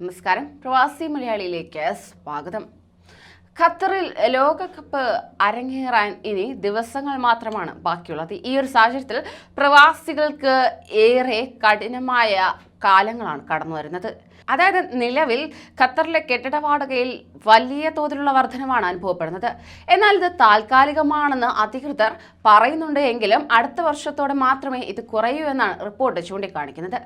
നമസ്കാരം. പ്രവാസി മലയാളിയിലേക്ക് സ്വാഗതം. ഖത്തറിൽ ലോകകപ്പ് അരങ്ങേറാൻ ഇനി ദിവസങ്ങൾ മാത്രമാണ് ബാക്കിയുള്ളത്. ഈ ഒരു സാഹചര്യത്തിൽ പ്രവാസികൾക്ക് ഏറെ കഠിനമായ കാലങ്ങളാണ് കടന്നു വരുന്നത് അതായത് നിലവിൽ ഖത്തറിലെ കെട്ടിട വാടകയിൽ വലിയ തോതിലുള്ള വർധനമാണ് അനുഭവപ്പെടുന്നത്. എന്നാൽ ഇത് താൽക്കാലികമാണെന്ന് അധികൃതർ പറയുന്നുണ്ട് എങ്കിലും അടുത്ത വർഷത്തോടെ മാത്രമേ ഇത് കുറയൂ എന്നാണ് റിപ്പോർട്ട് ചൂണ്ടിക്കാണിക്കുന്നത്.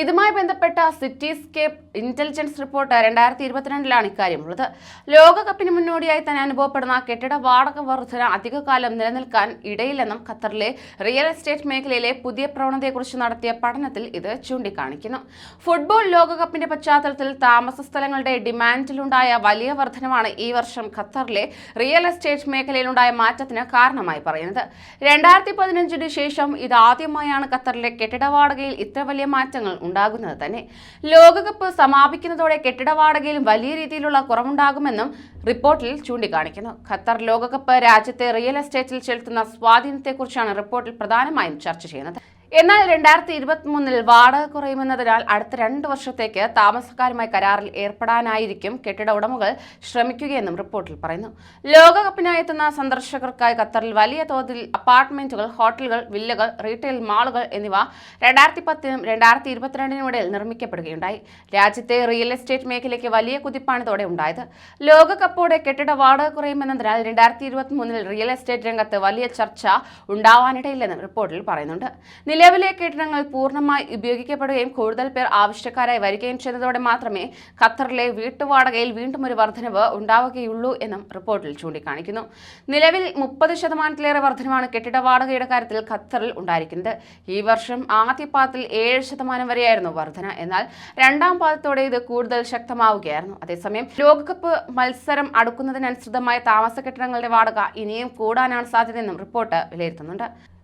ഇതുമായി ബന്ധപ്പെട്ട സിറ്റിസ്കേപ്പ് ഇന്റലിജൻസ് റിപ്പോർട്ട് രണ്ടായിരത്തി ഇരുപത്തിരണ്ടിലാണ് ഇക്കാര്യമുള്ളത്. ലോകകപ്പിന് മുന്നോടിയായി തന്നെ അനുഭവപ്പെടുന്ന കെട്ടിട വാടക വർധന അധികകാലം നിലനിൽക്കാൻ ഇടയില്ലെന്നും ഖത്തറിലെ റിയൽ എസ്റ്റേറ്റ് മേഖലയിലെ പുതിയ പ്രവണതയെക്കുറിച്ച് നടത്തിയ പഠനത്തിൽ ഇത് ചൂണ്ടിക്കാണിക്കുന്നു. ഫുട്ബോൾ ലോകകപ്പിന്റെ പശ്ചാത്തലത്തിൽ താമസ സ്ഥലങ്ങളുടെ ഡിമാൻഡിലുണ്ടായ വലിയ വർധനമാണ് ഈ വർഷം ഖത്തറിലെ റിയൽ എസ്റ്റേറ്റ് മേഖലയിലുണ്ടായ മാറ്റത്തിന് കാരണമായി പറയുന്നത്. രണ്ടായിരത്തി പതിനഞ്ചിന് ശേഷം ഇതാദ്യമായാണ് ഖത്തറിലെ കെട്ടിട വാടകയിൽ ഇത്ര വലിയ മാറ്റങ്ങൾ ഉണ്ടാകുന്നത് തന്നെ. ലോകകപ്പ് സമാപിക്കുന്നതോടെ കെട്ടിട വലിയ രീതിയിലുള്ള കുറവുണ്ടാകുമെന്നും റിപ്പോർട്ടിൽ ചൂണ്ടിക്കാണിക്കുന്നു. ഖത്തർ ലോകകപ്പ് രാജ്യത്തെ റിയൽ എസ്റ്റേറ്റിൽ ചെലുത്തുന്ന സ്വാധീനത്തെക്കുറിച്ചാണ് റിപ്പോർട്ടിൽ പ്രധാനമായും ചർച്ച ചെയ്യുന്നത്. എന്നാൽ രണ്ടായിരത്തി ഇരുപത്തി മൂന്നിൽ വാടക കുറയുമെന്നതിനാൽ അടുത്ത രണ്ട് വർഷത്തേക്ക് താമസക്കാരുമായി കരാറിൽ ഏർപ്പെടാനായിരിക്കും കെട്ടിട ഉടമകൾ ശ്രമിക്കുകയെന്നും റിപ്പോർട്ടിൽ പറയുന്നു. ലോകകപ്പിനായി എത്തുന്ന സന്ദർശകർക്കായി ഖത്തറിൽ വലിയ തോതിൽ അപ്പാർട്ട്മെന്റുകൾ ഹോട്ടലുകൾ വില്ലകൾ റീറ്റെയിൽ മാളുകൾ എന്നിവ രണ്ടായിരത്തി പത്തിനും രണ്ടായിരത്തി ഇരുപത്തിരണ്ടിനും ഇടയിൽ നിർമ്മിക്കപ്പെടുകയുണ്ടായി. രാജ്യത്തെ റിയൽ എസ്റ്റേറ്റ് മേഖലയ്ക്ക് വലിയ കുതിപ്പാണ് ഇതോടെ ഉണ്ടായത്. ലോകകപ്പോടെ കെട്ടിട വാടക കുറയുമെന്നതിനാൽ രണ്ടായിരത്തി ഇരുപത്തി മൂന്നിൽ റിയൽ എസ്റ്റേറ്റ് രംഗത്ത് വലിയ ചർച്ച ഉണ്ടാവാനിടയില്ലെന്നും റിപ്പോർട്ടിൽ പറയുന്നുണ്ട്. നിലവിലെ കെട്ടിടങ്ങൾ പൂർണമായി ഉപയോഗിക്കപ്പെടുകയും കൂടുതൽ പേർ ആവശ്യക്കാരായി വരികയും ചെയ്തതോടെ മാത്രമേ ഖത്തറിലെ വീട്ടുവാടകയിൽ വീണ്ടും ഒരു വർധനവ് ഉണ്ടാവുകയുള്ളൂ എന്നും റിപ്പോർട്ടിൽ ചൂണ്ടിക്കാണിക്കുന്നു. നിലവിൽ മുപ്പത് ശതമാനത്തിലേറെ വർധനമാണ് കെട്ടിട വാടകയുടെ കാര്യത്തിൽ ഖത്തറിൽ ഉണ്ടായിരിക്കുന്നത്. ഈ വർഷം ആദ്യ പാദത്തിൽ ഏഴ് ശതമാനം വരെയായിരുന്നു വർധന. എന്നാൽ രണ്ടാം പാദത്തോടെ ഇത് കൂടുതൽ ശക്തമാവുകയായിരുന്നു. അതേസമയം ലോകകപ്പ് മത്സരം അടുക്കുന്നതിനനുസൃതമായ താമസ കെട്ടിടങ്ങളുടെ വാടക ഇനിയും കൂടാനാണ് സാധ്യതയെന്നും റിപ്പോർട്ട് വിലയിരുത്തുന്നുണ്ട്.